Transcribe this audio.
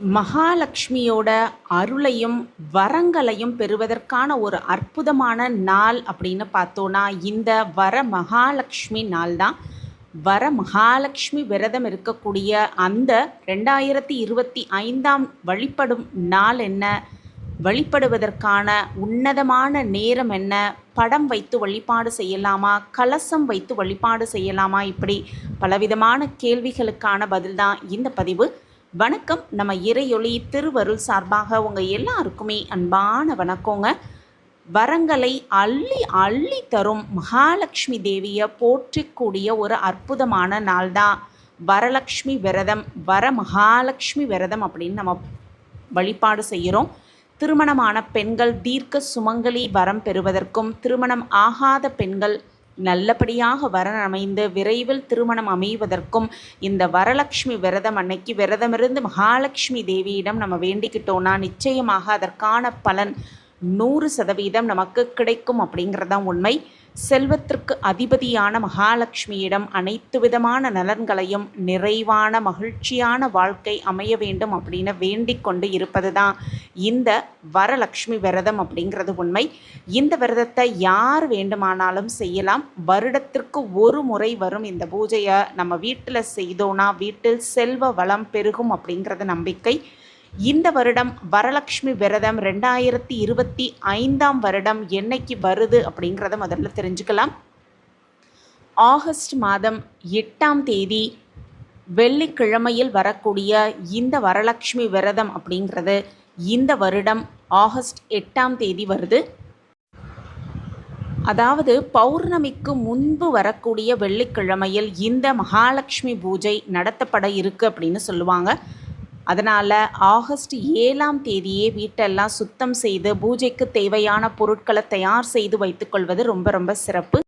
மகாலட்சுமியோட அருளையும் வரங்களையும் பெறுவதற்கான ஒரு அற்புதமான நாள் அப்படின்னு பார்த்தோன்னா இந்த வர மகாலட்சுமி நாள் தான் வர மகாலட்சுமி விரதம் இருக்கக்கூடிய அந்த ரெண்டாயிரத்தி இருபத்தி ஐந்தாம் வழிபடும் நாள் என்ன? வழிபடுவதற்கான உன்னதமான நேரம் என்ன? படம் வைத்து வழிபாடு செய்யலாமா? கலசம் வைத்து வழிபாடு செய்யலாமா? இப்படி பலவிதமான கேள்விகளுக்கான பதில் தான் இந்த பதிவு. வணக்கம். நம்ம இறையொளி திருவருள் சார்பாக உங்கள் எல்லாருக்குமே அன்பான வணக்கங்க. வரங்களை அள்ளி அள்ளி தரும் மகாலட்சுமி தேவியை போற்றிக்கூடிய ஒரு அற்புதமான நாள் தான் வரலக்ஷ்மி விரதம் வர மகாலட்சுமி விரதம் அப்படின்னு நம்ம வழிபாடு செய்கிறோம். திருமணமான பெண்கள் தீர்க்க சுமங்கலி வரம் பெறுவதற்கும் திருமணம் ஆகாத பெண்கள் நல்லபடியாக வரன் அமைந்து விரைவில் திருமணம் அமைவதற்கும் இந்த வரலட்சுமி விரதம் அன்னைக்கு விரதமிருந்து மகாலட்சுமி தேவியிடம் நம்ம வேண்டிக்கிட்டோம்னா நிச்சயமாக அதற்கான பலன் நூறு சதவீதம் நமக்கு கிடைக்கும் அப்படிங்கிறதான் உண்மை. செல்வத்திற்கு அதிபதியான மகாலட்சுமியிடம் அனைத்து விதமான நலன்களையும் நிறைவான மகிழ்ச்சியான வாழ்க்கை அமைய வேண்டும் அப்படின்னு வேண்டிக் கொண்டு இருப்பது தான் இந்த வரலட்சுமி விரதம் அப்படிங்கிறது உண்மை. இந்த விரதத்தை யார் வேண்டுமானாலும் செய்யலாம். வருடத்திற்கு ஒரு முறை வரும் இந்த பூஜையை நம்ம வீட்டில் செய்தோன்னா வீட்டில் செல்வ வளம் பெருகும் அப்படிங்கிறது நம்பிக்கை. இந்த வருடம் வரலக்ஷ்மி விரதம் ரெண்டாயிரத்தி இருபத்தி ஐந்தாம் வருடம் என்னைக்கு வருது அப்படிங்கிறத முதல்ல தெரிஞ்சுக்கலாம். ஆகஸ்ட் மாதம் எட்டாம் தேதி வெள்ளிக்கிழமையில் வரக்கூடிய இந்த வரலக்ஷ்மி விரதம் அப்படிங்கிறது இந்த வருடம் ஆகஸ்ட் எட்டாம் தேதி வருது. அதாவது பௌர்ணமிக்கு முன்பு வரக்கூடிய வெள்ளிக்கிழமையில் இந்த மகாலட்சுமி பூஜை நடத்தப்பட இருக்கு அப்படின்னு சொல்லுவாங்க. அதனால் ஆகஸ்ட் ஏழாம் தேதியே வீட்டெல்லாம் சுத்தம் செய்து பூஜைக்கு தேவையான பொருட்களை தயார் செய்து வைத்துக்கொள்வது ரொம்ப ரொம்ப சிறப்பு.